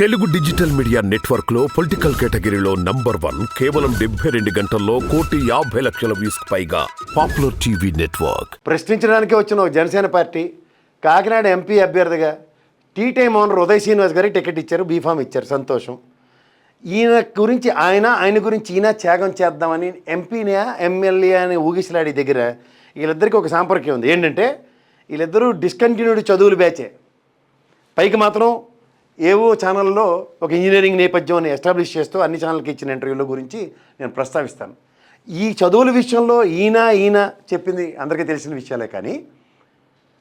Telugu digital media నెట్వర్క్లో political కేటగిరీలో number one కేవలం డెబ్బై రెండు గంటల్లో కోటి యాభై లక్షల వ్యూస్ పైగా పాపులర్ టీవీ నెట్వర్క్. ప్రశ్నించడానికి వచ్చిన ఒక జనసేన పార్టీ కాకినాడ ఎంపీ అభ్యర్థిగా tea time owner Uday Srinivas గారికి టికెట్ ఇచ్చారు బీఫామ్ ఇచ్చారు సంతోషం. ఈయన గురించి ఆయన ఆయన గురించి ఈయన త్యాగం చేద్దామని ఎంపీని ఎమ్మెల్యే అని ఊగిసలాడి దగ్గర వీళ్ళిద్దరికీ ఒక సాంపర్క్యం ఉంది. ఏంటంటే వీళ్ళిద్దరూ డిస్కంటిన్యూడ్ చదువులు బ్యాచే పైకి మాత్రం ఏవో ఛానల్లో ఒక ఇంజనీరింగ్ నేపథ్యం అని ఎస్టాబ్లిష్ చేస్తూ అన్ని ఛానల్కి ఇచ్చిన ఇంటర్వ్యూల గురించి నేను ప్రస్తావిస్తాను. ఈ చదువుల విషయంలో ఈయన ఈయన చెప్పింది అందరికీ తెలిసిన విషయాలే కానీ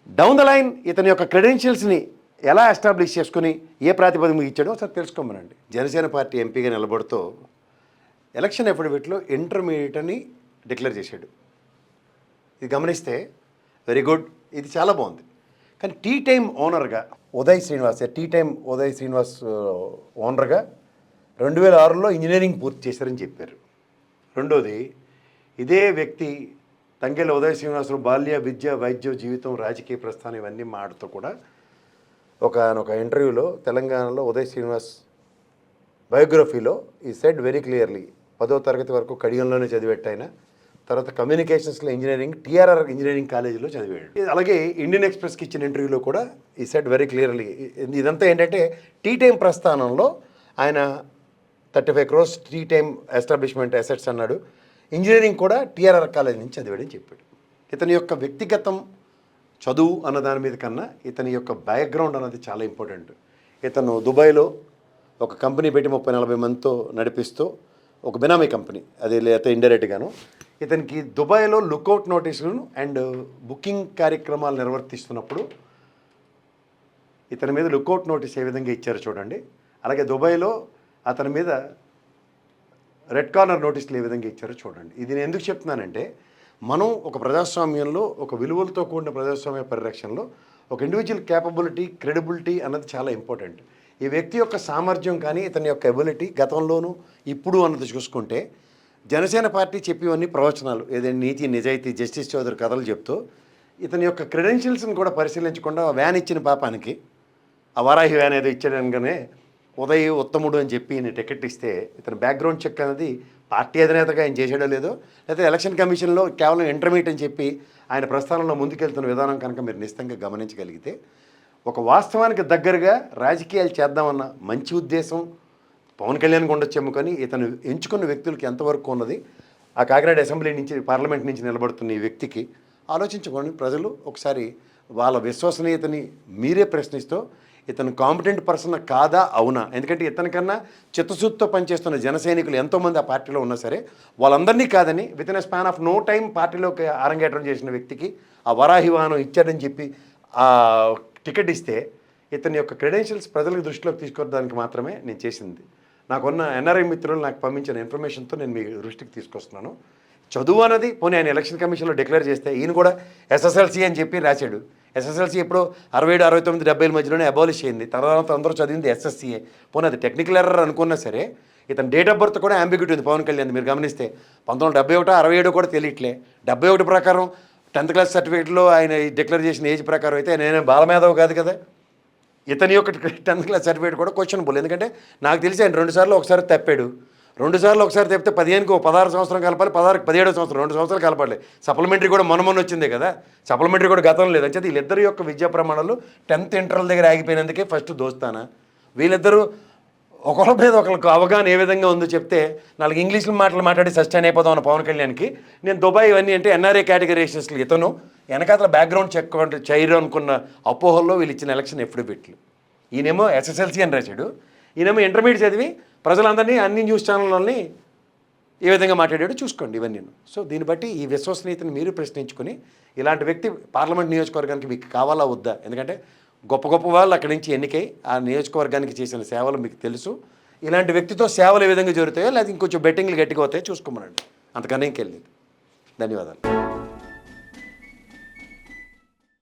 డౌన్ ద లైన్ ఇతని యొక్క క్రెడెన్షియల్స్ని ఎలా ఎస్టాబ్లిష్ చేసుకుని ఏ ప్రాతిపదిక ఇచ్చాడో ఒకసారి తెలుసుకోమనండి. జనసేన పార్టీ ఎంపీగా నిలబడుతూ ఎలక్షన్ ఎఫిడవిట్లో ఇంటర్మీడియట్ అని డిక్లేర్ చేశాడు. ఇది గమనిస్తే వెరీ గుడ్ ఇది చాలా బాగుంది. కానీ టీ టైమ్ ఓనర్గా ఉదయ్ శ్రీనివాస్ టీ టైమ్ ఉదయ్ శ్రీనివాస్ ఓనర్గా రెండు వేల ఆరులో ఇంజనీరింగ్ పూర్తి చేశారని చెప్పారు. రెండోది ఇదే వ్యక్తి తంగెళ్ళ ఉదయ్ శ్రీనివాసరావు బాల్య విద్య వైద్య జీవితం రాజకీయ ప్రస్థానం ఇవన్నీ మాటతో కూడా ఒక ఒక ఇంటర్వ్యూలో తెలంగాణలో ఉదయ్ శ్రీనివాస్ బయోగ్రఫీలో ఈ సెడ్ వెరీ క్లియర్లీ పదో తరగతి వరకు కడియంలోనే చదివేట తర్వాత కమ్యూనికేషన్స్లో ఇంజనీరింగ్ టీఆర్ఆర్ ఇంజనీరింగ్ కాలేజీలో చదివాడు. అలాగే ఇండియన్ ఎక్స్ప్రెస్కి ఇచ్చిన ఇంటర్వ్యూలో కూడా ఈ సెట్ వెరీ క్లియర్లీ ఇదంతా ఏంటంటే టీ టైం ప్రస్థానంలో ఆయన thirty five crores T time establishment assets అన్నాడు. ఇంజనీరింగ్ కూడా టీఆర్ఆర్ కాలేజ్ నుంచి చదివాడని చెప్పాడు. ఇతని యొక్క వ్యక్తిగతం చదువు అన్న దాని మీద కన్నా ఇతని యొక్క బ్యాక్గ్రౌండ్ అన్నది చాలా ఇంపార్టెంట్ ఇతను దుబాయ్లో ఒక కంపెనీ పెట్టి ముప్పై నలభై మందితో నడిపిస్తూ ఒక బినామీ కంపెనీ అది లేకపోతే ఇండైరెక్ట్గాను ఇతనికి దుబాయ్లో లుకౌట్ నోటీసులను అండ్ బుకింగ్ కార్యక్రమాలు నిర్వర్తిస్తున్నప్పుడు ఇతని మీద లుకౌట్ నోటీస్ ఏ విధంగా ఇచ్చారో చూడండి. అలాగే దుబాయ్లో అతని మీద రెడ్ కార్నర్ నోటీసులు ఏ విధంగా ఇచ్చారో చూడండి. ఇది నేను ఎందుకు చెప్తున్నానంటే మనం ఒక ప్రజాస్వామ్యంలో ఒక విలువలతో కూడిన ప్రజాస్వామ్య పరిరక్షణలో ఒక ఇండివిజువల్ క్యాపబిలిటీ క్రెడిబిలిటీ అన్నది చాలా ఇంపార్టెంట్ ఈ వ్యక్తి యొక్క సామర్థ్యం కానీ ఇతని యొక్క ఎబిలిటీ గతంలోనూ ఇప్పుడు అన్నది చూసుకుంటే జనసేన పార్టీ చెప్పేవన్నీ ప్రవచనాలు. ఏదైనా నీతి నిజాయితీ జస్టిస్ చౌదరి కథలు చెప్తూ ఇతని యొక్క క్రెడెన్షియల్స్ని కూడా పరిశీలించకుండా వ్యాన్ ఇచ్చిన పాపానికి ఆ వారాహి వ్యాన్ ఏదో ఇచ్చాడనగానే ఉదయ్ ఉత్తముడు అని చెప్పి ఈయన టికెట్ ఇస్తే ఇతని బ్యాక్గ్రౌండ్ చెక్ అనేది పార్టీ అధినేతగా ఆయన చేసాడో లేదో లేకపోతే ఎలక్షన్ కమిషన్లో కేవలం ఇంటర్మీడియట్ అని చెప్పి ఆయన ప్రస్థానంలో ముందుకెళ్తున్న విధానం కనుక మీరు నిశ్చితంగా గమనించగలిగితే ఒక వాస్తవానికి దగ్గరగా రాజకీయాలు చేద్దామన్న మంచి ఉద్దేశం పవన్ కళ్యాణ్కి ఉండొచ్చేమో కానీ ఇతను ఎంచుకున్న వ్యక్తులకి ఎంతవరకు ఉన్నది? ఆ కాకినాడ అసెంబ్లీ నుంచి పార్లమెంట్ నుంచి నిలబడుతున్న ఈ వ్యక్తికి ఆలోచించుకోండి ప్రజలు ఒకసారి వాళ్ళ విశ్వసనీయతని మీరే ప్రశ్నిస్తూ ఇతను కాంపిటెంట్ పర్సన్ కాదా అవునా? ఎందుకంటే ఇతనికన్నా చిత్తశుద్ధితో పనిచేస్తున్న జన సైనికులు ఎంతోమంది ఆ పార్టీలో ఉన్నా సరే వాళ్ళందరినీ కాదని with in span of no time పార్టీలోకి అరంగేటం చేసిన వ్యక్తికి ఆ వరాహివాహనం ఇచ్చాడని చెప్పి ఆ టికెట్ ఇస్తే ఇతని యొక్క క్రెడెన్షియల్స్ ప్రజలకు దృష్టిలోకి తీసుకోవడానికి మాత్రమే నేను చేసింది. నాకున్న ఎన్ఆర్ఐ మిత్రులు నాకు పంపించిన ఇన్ఫర్మేషన్తో నేను మీ దృష్టికి తీసుకొస్తున్నాను. చదువు అన్నది పోనీ ఆయన ఎలక్షన్ కమిషన్లో డిక్లేర్ చేస్తే ఈయన కూడా ఎస్ఎస్ఎల్సీ అని చెప్పి రాశాడు. ఎస్ఎస్ఎల్సీ ఎప్పుడో అరవై ఏడు అరవై తొమ్మిది డెబ్బై మధ్యలోనే అబాలిష్ అయింది. తర్వాత అందరూ చదివింది ఎస్ఎస్సీఏ పోనీ అది టెక్నికల్ ఎర్రర్ అనుకున్నా సరే ఇతని డేట్ ఆఫ్ బర్త్ కూడా అంబిగ్యూటీ ఉంది పవన్ కళ్యాణ్ మీరు గమనిస్తే పంతొమ్మిది వందల డెబ్బై ఒకటో అరవై ఏడు కూడా తెలియట్లే. డెబ్బై ఒకటి ప్రకారం టెన్త్ క్లాస్ సర్టిఫికేట్లో ఆయన డిక్లేర్ చేసిన ఏజ్ ప్రకారం అయితే నేను బాలమేధవ్ కాదు కదా. ఇతని యొక్క టెన్త్ క్లాస్ సర్టిఫికేట్ కూడా క్వశ్చనబుల్ ఎందుకంటే నాకు తెలిసి ఆయన రెండు సార్లు ఒకసారి తప్పాడు. రెండు సార్లు ఒకసారి తప్పితే పదిహేనుకి పదహారు సంవత్సరం కలపాలి పదహారుకి పదిహేడు సంవత్సరం రెండు సంవత్సరాలు కలపాలి. సప్లిమెంటరీ కూడా మొన్న మొన్న వచ్చిందే కదా. సప్లిమెంటరీ కూడా గతం లేదు. అంటే వీళ్ళిద్దరి యొక్క విద్యా ప్రమాణాలు టెన్త్ ఇంటర్వల్ దగ్గర ఆగిపోయినందుకే ఫస్ట్ దోస్తానా? వీళ్ళిద్దరూ ఒకరి మీద ఒకరికి అవగాహన ఏ విధంగా ఉందో చెప్తే నాలుగు ఇంగ్లీష్లో మాటలు మాట్లాడి సస్టైన్ అయిపోదాం అన్న పవన్ కళ్యాణ్కి. నేను దుబాయ్ ఇవన్నీ అంటే ఎన్ఆర్ఏ కేటగరైజేషన్స్లో ఇతను. వెనకాతల బ్యాక్గ్రౌండ్ చెక్ చేయరు అనుకున్న అపోహల్లో వీళ్ళు ఇచ్చిన ఎలక్షన్ ఎప్పుడు పెట్లు ఈయనేమో ఎస్ఎస్ఎల్సీ అని రాశాడు. ఈయనేమో ఇంటర్మీడియట్ చదివి ప్రజలందరినీ అన్ని న్యూస్ ఛానళ్ళని ఏ విధంగా మాట్లాడాడో చూసుకోండి ఇవన్నీ సో దీన్ని బట్టి ఈ విశ్వసనీయతను మీరు ప్రశ్నించుకుని ఇలాంటి వ్యక్తి పార్లమెంట్ నియోజకవర్గానికి మీకు కావాలా వద్దా? ఎందుకంటే గొప్ప గొప్ప వాళ్ళు అక్కడి నుంచి ఎన్నికై ఆ నియోజకవర్గానికి చేసిన సేవలు మీకు తెలుసు. ఇలాంటి వ్యక్తితో సేవలు ఏ విధంగా జరుగుతాయో లేదా ఇంకొంచెం బెట్టింగ్లు గట్టిగా అవుతాయో చూసుకోమనండి. అంతకన్నా ఇంకెళ్ళలేదు ధన్యవాదాలు.